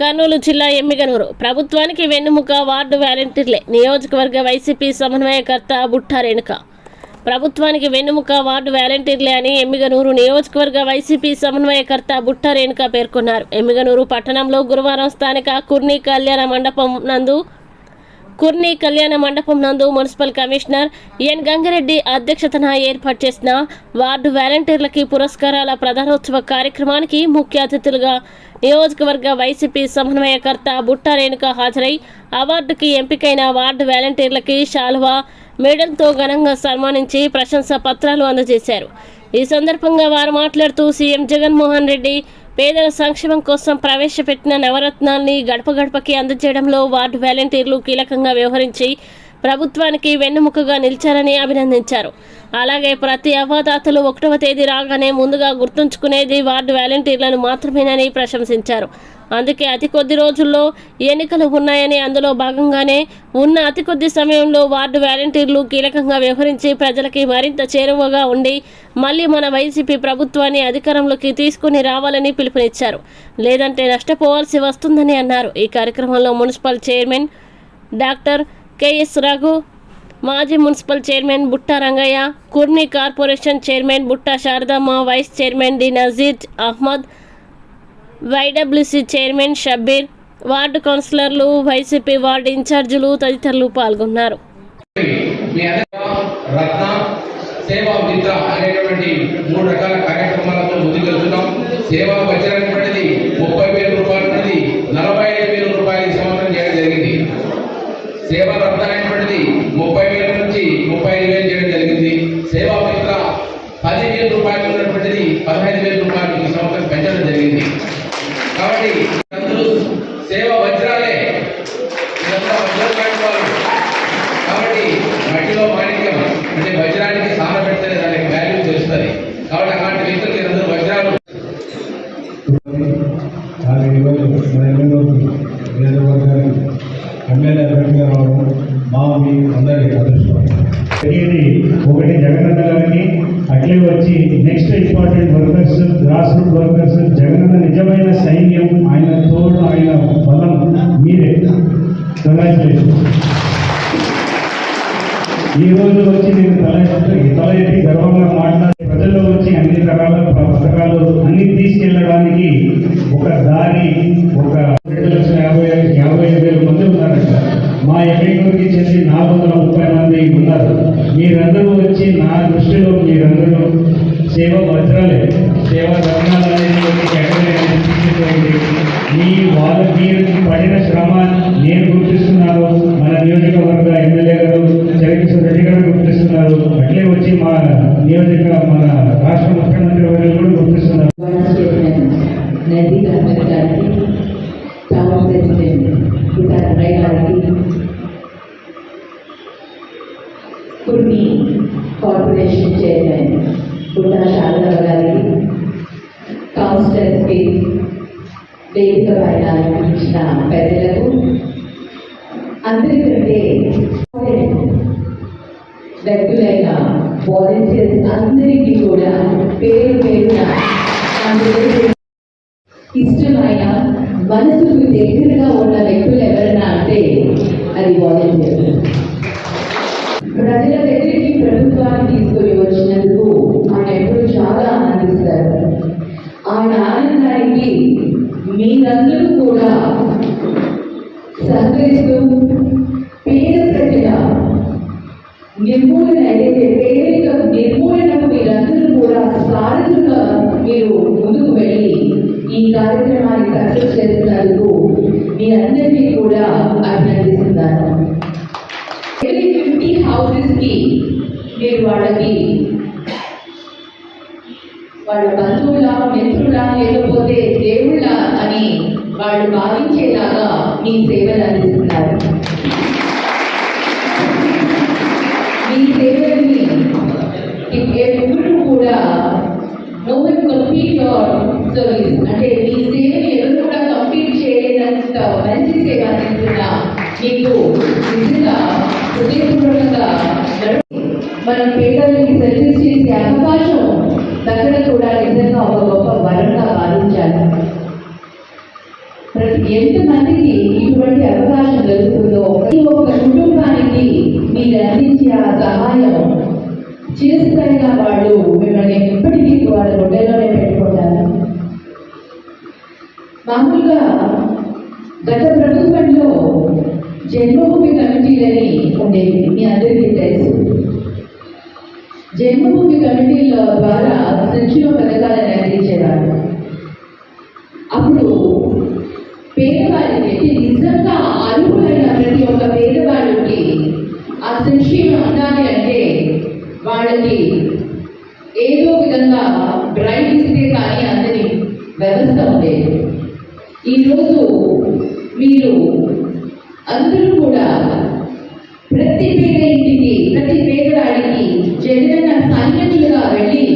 కర్నూలు జిల్లా ఎమ్మిగనూరు ప్రభుత్వానికి వెన్నుముక వార్డు వాలంటీర్లే. నియోజకవర్గ వైసీపీ సమన్వయకర్త బుట్టా రేణుక. ప్రభుత్వానికి వెన్నుముక వార్డు వాలంటీర్లే అని ఎమ్మిగనూరు నియోజకవర్గ వైసీపీ సమన్వయకర్త బుట్టా రేణుక పేర్కొన్నారు. ఎమ్మిగనూరు పట్టణంలో గురువారం స్థానిక కుర్ని కళ్యాణ మండపం నందు కుర్ని కళ్యాణ మండపం నందు మున్సిపల్ కమిషనర్ ఎన్ గంగారెడ్డి అధ్యక్షతన ఏర్పాటు చేసిన వార్డు వాలంటీర్లకి పురస్కారాల ప్రధానోత్సవ కార్యక్రమానికి ముఖ్య అతిథులుగా నియోజకవర్గ వైసీపీ సమన్వయకర్త బుట్టా రేణుక హాజరై అవార్డుకి ఎంపికైన వార్డు వాలంటీర్లకి శాలువా మెడల్తో ఘనంగా సన్మానించి ప్రశంసా పత్రాలు అందజేశారు. ఈ సందర్భంగా వారు మాట్లాడుతూ సీఎం జగన్మోహన్ రెడ్డి పేదల సంక్షేమం కోసం ప్రవేశపెట్టిన నవరత్నాల్ని గడప గడపకి అందజేయడంలో వార్డు వాలంటీర్లు కీలకంగా వ్యవహరించి ప్రభుత్వానికి వెన్నుముకగా నిలిచారని అభినందించారు. అలాగే ప్రతి అవాదాతలు ఒకటవ తేదీ రాగానే ముందుగా గుర్తుంచుకునేది వార్డు వాలంటీర్లను మాత్రమేనని ప్రశంసించారు. అందుకే అతి కొద్ది రోజుల్లో ఎన్నికలు ఉన్నాయని అందులో భాగంగానే ఉన్న అతి కొద్ది సమయంలో వార్డు వాలంటీర్లు కీలకంగా వ్యవహరించి ప్రజలకి మరింత చేరువగా ఉండి మళ్ళీ మన వైసీపీ ప్రభుత్వాన్ని అధికారంలోకి తీసుకుని రావాలని పిలుపునిచ్చారు. లేదంటే నష్టపోవాల్సి వస్తుందని అన్నారు. ఈ కార్యక్రమంలో municipal chairman doctor KS Raghu మాజీ municipal chairman Butta Rangaiah Kurni corporation chairman Butta Sharadamma vice chairman D Nazeer Ahmed YWC chairman Shabbir ward కౌన్సిలర్లు వైసీపీ వార్డు ఇన్ఛార్జీలు తదితరులు పాల్గొన్నారు. సేవా మిత్ర అనేటువంటి మూడు రకాల కార్యక్రమాలతో ముందుకెళ్తున్నాం ముప్పై వేల నుండి నలభై ఐదు వేల రూపాయలు ఈ సంవత్సరం చేయడం జరిగింది సేవా రత్న అనేటువంటిది ముప్పై వేల నుంచి ముప్పై ఐదు వేలు చేయడం జరిగింది సేవా మిత్ర పది వేల రూపాయలు ఉన్నటువంటిది పదహైదు వేల రూపాయలు ఈ సంవత్సరం పెంచడం జరిగింది కాబట్టి అందరూ సేవా వజ్రాలే ఇదంతా వజ్రాలు లాంటి వాళ్ళు కాబట్టి మట్టిలో మాణిక్యం అంటే వజ్రానికి సాన పెడితేనే దానికి వాల్యూ తెలుస్తుంది కాబట్టి అలాంటి వ్యక్తులు మీరందరూ వజ్రాలు ఆరు ఈరోజు మన ఎమ్మెల్యేలు నియోజకవర్గానికి ఎమ్మెల్యే అభ్యర్థిగా రావడం మీ అందరి అదృష్టం ఒకటి జగనన్న గారికి అట్లే వచ్చి next important workers grass root workers Jagananna నిజమైన సైన్యం ఆయన తోడు ఆయన బలం మీరే. కంగ్రాచులేషన్ ఈ రోజు వచ్చి నేను తల తల ఎత్తి గర్వంగా మాట్లాడి ప్రజల్లో వచ్చి అన్ని రకాల పథకాలు అన్ని తీసుకెళ్ళడానికి ఒక దారి ఒక సేవ వజ్రాలే సేవా రత్నాలు అనేది కేటగిరీ అనేది మీ వాళ్ళు మీరు పడిన శ్రమ నేను గుర్తిస్తున్నాను. మన నియోజకవర్గ ఎమ్మెల్యే గారు జగదీశ్వర రెడ్డి గారు గుర్తిస్తున్నారు. అట్లే వచ్చి మా నియోజక మన రాష్ట్ర ముఖ్యమంత్రి వారు కూడా గుర్తిస్తున్నారు. కొన్ని కార్పొరేషన్ చైర్మన్ గారికి కౌన్సిలర్స్కి వేదిక పైన ఇచ్చిన పెద్దలకు అందరికంటే వ్యక్తులైన వాలంటీర్స్ అందరికీ కూడా పేరు పేరున ఇష్టమైన మనసుకు దగ్గరగా ఉన్న వ్యక్తులు ఎవరైనా అంటే అది వాలంటీర్స్ మీరు ముందుకు వెళ్ళి ఈ కార్యక్రమాన్ని సక్సెస్ మీ అంది కూడా అభినందిస్తున్నాను. ఎవ్రీ ఫిఫ్టీ హౌసెస్కి మీరు వాళ్ళకి వాళ్ళ బంధువులా మిత్రులా లేకపోతే దేవుళ్ళ అని వాళ్ళు భావించేలాగా మీ సేవలు అందిస్తున్నారు. మీ సేవల్ని ఎప్పుడు కూడా no one complete your service అంటే మీ సేవ ఎవరు కూడా కంప్లీట్ చేయలేనంత మంచి సేవ అందిస్తున్నా మీకు నిజంగా హృదయపూర్వకంగా మనం పేదలకి సర్వీస్ చేసే అవకాశం దగ్గర కూడా నిజంగా ఒక గొప్ప వరంగా భావించాలి. ప్రతి ఎంతమందికి ఇటువంటి అవకాశం దొరుకుతుందో ప్రతి ఒక్క కుటుంబానికి మీరు అందించే ఆ సహాయం చిరస్థాయిగా వాళ్ళు మిమ్మల్ని ఎప్పటికీ వాళ్ళ గుడ్డలోనే పెట్టుకుంటారు మామూలుగా గత ప్రభుత్వంలో జన్మభూమి కమిటీలని ఉండేవి మీ అందరికీ తెలుసు. జన్మభూమి కమిటీల ద్వారా సంక్షేమ పథకాలను అందించేవారు. అప్పుడు పేదవారికి అంటే నిజంగా అర్హులైన ప్రతి ఒక్క పేదవాళ్ళకి ఆ సంక్షేమం అందాలి అంటే వాళ్ళకి ఏదో విధంగా డ్రైవ్ ఇస్తే కానీ అందని వ్యవస్థ ఉండేది ఈరోజు మీరు అందరూ కూడా ప్రతి పేద ఇంటికి ప్రతి పేదవాడికి జగనన్న సైనికులుగా వెళ్ళి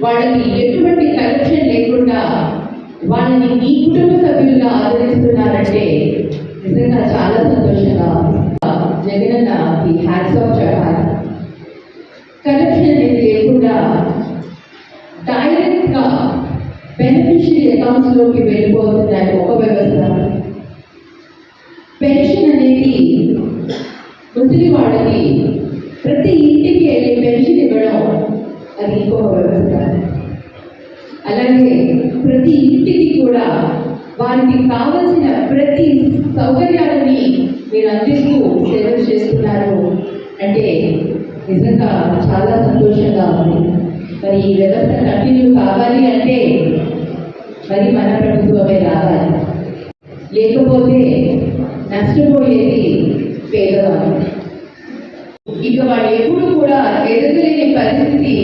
వాళ్ళకి ఎటువంటి కరప్షన్ లేకుండా వాళ్ళని మీ కుటుంబ సభ్యులుగా ఆదరిస్తున్నారంటే నిజంగా చాలా సంతోషంగా ఉంది. జగనన్న ఈ హ్యాట్స్ పెన్షన్ అకౌంట్స్లోకి వెళ్ళిపోతున్నాయి ఒక వ్యవస్థ. పెన్షన్ అనేది ముసలి వాళ్ళకి ప్రతి ఇంటికి వెళ్ళి పెన్షన్ ఇవ్వడం అది ఇంకొక వ్యవస్థ. అలాగే ప్రతి ఇంటికి కూడా వారికి కావలసిన ప్రతి సౌకర్యాలని మీరు అందిస్తూ సేవలు చేస్తున్నారు. అంటే నిజంగా చాలా సంతోషంగా ఉంది. మరి ఈ వ్యవస్థ కంటిన్యూ కావాలి అంటే మరి మన ప్రభుత్వమే రావాలి లేకపోతే నష్టపోయేది పేదవాళ్ళు. ఇక వాళ్ళు ఎప్పుడు కూడా ఎదగలేని పరిస్థితి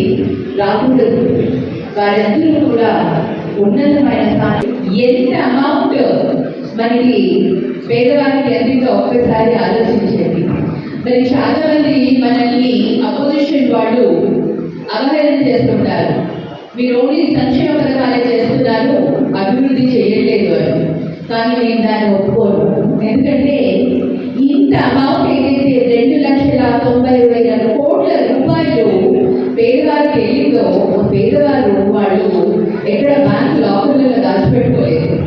రాకూడదు. వారందరూ కూడా ఉన్నతమైన స్థానం. ఎంత అమౌంట్ మనకి పేదవారికి అందిందో ఒక్కసారి ఆలోచించండి. మరి చాలా మంది మనల్ని అపోజిషన్ వాళ్ళు అవహేళన చేస్తుంటారు. మీరు ఓన్లీ సంక్షేమ పథకాలే చేస్తున్నారు అభివృద్ధి చేయట్లేదు అని కానీ నేను దాన్ని ఒప్పుకోను. ఎందుకంటే ఇంత అమౌంట్ ఏదైతే రెండు లక్షల తొంభై వేల కోట్ల రూపాయలు పేదవారికి వెళ్ళిందో పేదవారు వాళ్ళు ఎక్కడ బ్యాంక్ లాకర్లలో దాచిపెట్టుకోలేదు.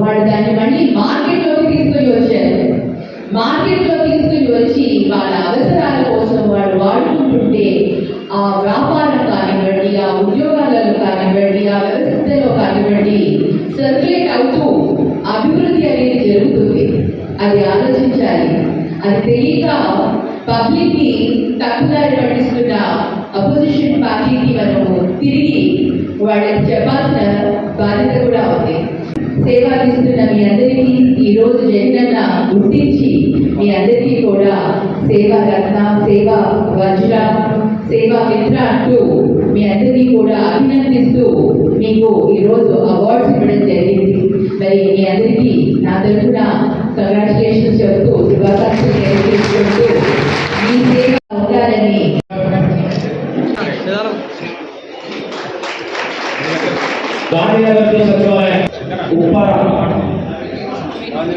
వాళ్ళు దాన్ని మళ్ళీ మార్కెట్లోకి తీసుకొని వచ్చారు. మార్కెట్లో తీసుకుని వచ్చి వాళ్ళ అవసరాల కోసం వాళ్ళు వాడుకుంటుంటే ఆ వ్యాపారం కానివ్వండి ఆ ఉద్యోగాలలో కానివ్వండి ఆ వ్యవస్థలో కానివ్వండి సర్క్యులేట్ అవుతూ అభివృద్ధి అనేది జరుగుతుంది. అది ఆలోచించాలి. అది తెలియక పబ్లిక్ని తప్పుదారి పట్టిస్తున్న అపోజిషన్ పార్టీకి మనము తిరిగి వాళ్ళకి చెప్పాల్సిన బాధ్యత కూడా ఉంది. సేవ అందిస్తున్న మీ అందరికీ ఈరోజు జగనన్న గుర్తించి మీ అందరికీ కూడా సేవా రత్న సేవా వజ్ర సేవా మిత్ర అంటూ మీ అందరినీ కూడా అభినందిస్తూ మీకు ఈరోజు అవార్డ్స్ ఇవ్వడం జరిగింది. మరి మీ అందరికీ నా తరఫున కంగ్రాచులేషన్స్ చెబుతూ శుభాకాంక్షలు తెలియజేసుకుంటూ మీ సేవ ఉండాలని ఉప్పార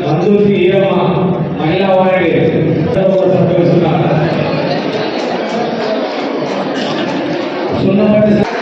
మంజూరి ఈరమ్మ మహిళా వారికి సత్కరిస్తున్నారు ধন্যবাদ